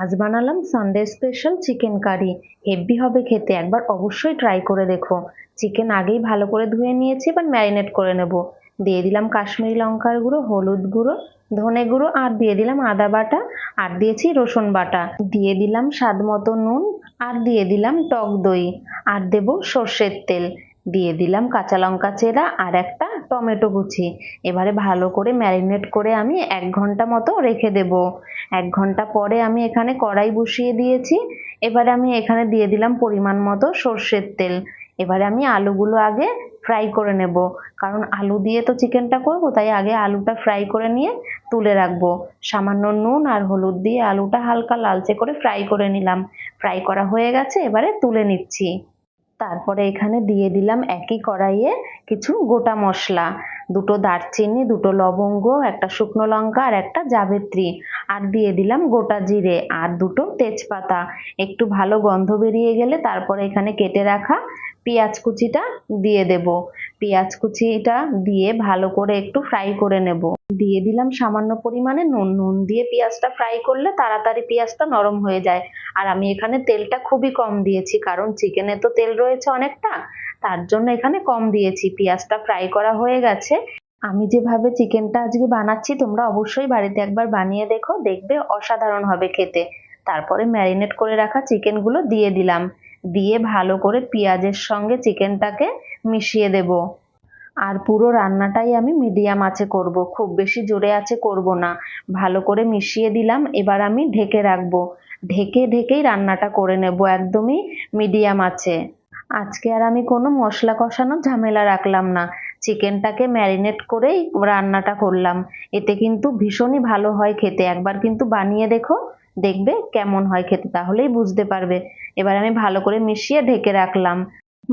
আজ বানালাম Sunday special chicken curry heavy হবে খেতে, একবার অবশ্যই ট্রাই করে দেখো। চিকেন আগেই ভালো করে ধুয়ে নিয়েছি, এবার ম্যারিনেট করে নেব। দিয়ে দিলাম কাশ্মীরি লঙ্কার গুঁড়ো, হলুদ গুঁড়ো, ধনে গুঁড়ো, আর দিয়ে দিলাম আদা বাটা, আর দিয়েছি রসুন বাটা। দিয়ে দিলাম স্বাদ মতো নুন, আর দিয়ে দিলাম টক দই। আর দেব সর্ষের তেল। দিয়ে দিলাম কাঁচা লঙ্কা চেরা, আর একটা টমেটো কুচি। এবারে ভালো করে ম্যারিনেট করে আমি এক ঘণ্টা মতো রেখে দেব। এক ঘণ্টা পরে আমি এখানে কড়াই বসিয়ে দিয়েছি। এবারে আমি এখানে দিয়ে দিলাম পরিমাণ মতো সর্ষের তেল। এবারে আমি আলুগুলো আগে ফ্রাই করে নেব। কারণ আলু দিয়ে তো চিকেনটা করব, তাই আগে আলুটা ফ্রাই করে নিয়ে তুলে রাখব। সামান্য নুন আর হলুদ দিয়ে আলুটা হালকা লালচে করে ফ্রাই করে নিলাম। ফ্রাই করা হয়ে গেছে, এবারে তুলে নিচ্ছি। তারপরে এখানে দিয়ে দিলাম একই কড়াইয়ে কিছু গোটা মশলা। দুটো দারচিনি, দুটো লবঙ্গ, একটা শুকনো লঙ্কা আর একটা জাবিত্রী। আর দিয়ে দিলাম গোটা জিরে আর দুটো তেজপাতা। একটু ভালো গন্ধ বেরিয়ে গেলে তারপরে এখানে কেটে রাখা পেঁয়াজ কুচিটা দিয়ে দেব। পেঁয়াজ কুচিটা দিয়ে ভালো করে একটু ফ্রাই করে নেব। দিয়ে দিলাম সামান্য পরিমাণে নুন। নুন দিয়ে পেঁয়াজটা ফ্রাই করলে তাড়াতাড়ি পেঁয়াজটা নরম হয়ে যায়। আর আমি এখানে তেলটা খুবই কম দিয়েছি, কারণ চিকেনে তো তেল রয়েছে অনেকটা, তার জন্য এখানে কম দিয়েছি। পেঁয়াজটা ফ্রাই করা হয়ে গেছে। আমি যেভাবে চিকেনটা আজকে বানাচ্ছি, তোমরা অবশ্যই বাড়িতে একবার বানিয়ে দেখো, দেখবে অসাধারণ হবে খেতে। তারপরে ম্যারিনেট করে রাখা চিকেনগুলো দিয়ে দিলাম। দিয়ে ভালো করে পেঁয়াজের সঙ্গে চিকেনটাকে মিশিয়ে দেব। আর পুরো রান্নাটাই আমি মিডিয়াম আছে করব, খুব বেশি জোরে আছে করব না। ভালো করে মিশিয়ে দিলাম, এবার আমি ঢেকে রাখব। ঢেকে ঢেকেই রান্নাটা করে নেব একদমই মিডিয়াম আছে আজকে আর আমি কোনো মশলা কষানোর ঝামেলা রাখলাম না। চিকেনটাকে ম্যারিনেট করেই রান্নাটা করলাম। এতে কিন্তু ভীষণই ভালো হয় খেতে। একবার কিন্তু বানিয়ে দেখো, দেখবে কেমন হয় খেতে, তাহলেই বুঝতে পারবে। এবার আমি ভালো করে মিশিয়ে ঢেকে রাখলাম।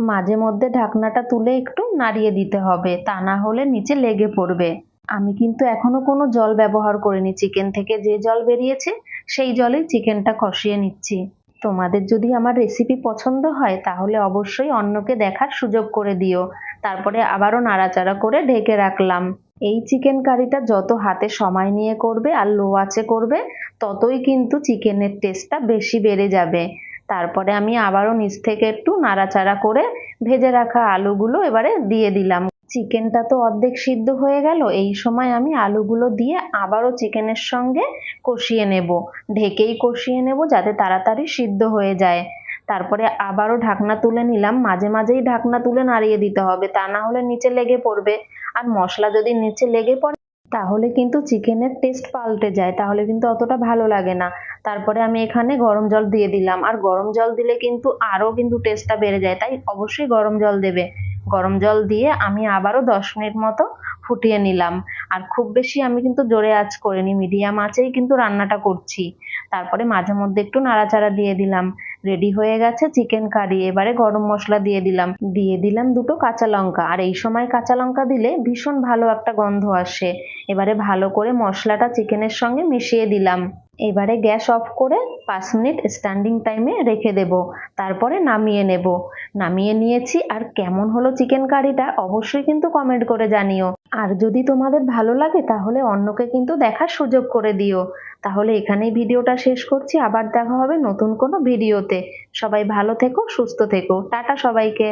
মাঝে মধ্যে ঢাকনাটা তুলে একটু নাড়িয়ে দিতে হবে, তা না হলে নিচে লেগে পড়বে। আমি কিন্তু এখনও কোনো জল ব্যবহার করিনি। চিকেন থেকে যে জল বেরিয়েছে, সেই জলেই চিকেনটা কষিয়ে নিচ্ছি। তোমাদের যদি আমার রেসিপি পছন্দ হয়, তাহলে অবশ্যই অন্যকে দেখার সুযোগ করে দিও। তারপরে আবারও নাড়াচাড়া করে ঢেকে রাখলাম। এই চিকেন কারিটা যত হাতে সময় নিয়ে করবে আর লো আঁচে করবে, ততই কিন্তু চিকেনের টেস্টটা বেশি বেড়ে যাবে। তারপরে আমি আবারও নিচ থেকে একটু নাড়াচাড়া করে ভেজে রাখা আলুগুলো এবারে দিয়ে দিলাম। চিকেনটা তো অর্ধেক সিদ্ধ হয়ে গেল, এই সময় আমি আলুগুলো দিয়ে আবারও চিকেনের সঙ্গে কষিয়ে নেব। ঢেকেই কষিয়ে নেব যাতে তাড়াতাড়ি সিদ্ধ হয়ে যায়। তারপরে আবারও ঢাকনা তুলে নিলাম, মাঝে মাঝেই ঢাকনা তুলে নাড়িয়ে দিতে হবে, তা না হলে নিচে লেগে পড়বে। আর মশলা যদি নিচে লেগে পড়ে, তাহলে কিন্তু চিকেনের টেস্ট পাল্টে যায়, তাহলে কিন্তু অতটা ভালো লাগে না। তারপরে আমি এখানে গরম জল দিয়ে দিলাম, আর গরম জল দিলে কিন্তু আরও কিন্তু টেস্টটা বেড়ে যায়, তাই অবশ্যই গরম জল দেবে। গরম জল দিয়ে আমি আবারও দশ মিনিট মতো ফুটিয়ে নিলাম। আর খুব বেশি আমি কিন্তু জোরে আঁচ করিনি, মিডিয়াম আঁচেই কিন্তু রান্নাটা করছি। তারপরে মাঝে মধ্যে একটু নাড়াচাড়া দিয়ে দিলাম। রেডি হয়ে গেছে চিকেন কারি, এবারে গরম মশলা দিয়ে দিলাম। দিয়ে দিলাম দুটো কাঁচা লঙ্কা। আর এই সময় কাঁচা লঙ্কা দিলে ভীষণ ভালো একটা গন্ধ আসে। এবারে ভালো করে মশলাটা চিকেনের সঙ্গে মিশিয়ে দিলাম। এবারে গ্যাস অফ করে পাঁচ মিনিট স্ট্যান্ডিং টাইমে রেখে দেব। তারপরে নামিয়ে নেব। নামিয়ে নিয়েছি, আর কেমন হলো চিকেন কারিটা অবশ্যই কিন্তু কমেন্ট করে জানিও। আর যদি তোমাদের ভালো লাগে, তাহলে অন্যকে কিন্তু দেখার সুযোগ করে দিও। তাহলে এখানেই ভিডিওটা শেষ করছি, আবার দেখা হবে নতুন কোনো ভিডিওতে। সবাই ভালো থেকো, সুস্থ থেকো। টাটা সবাইকে।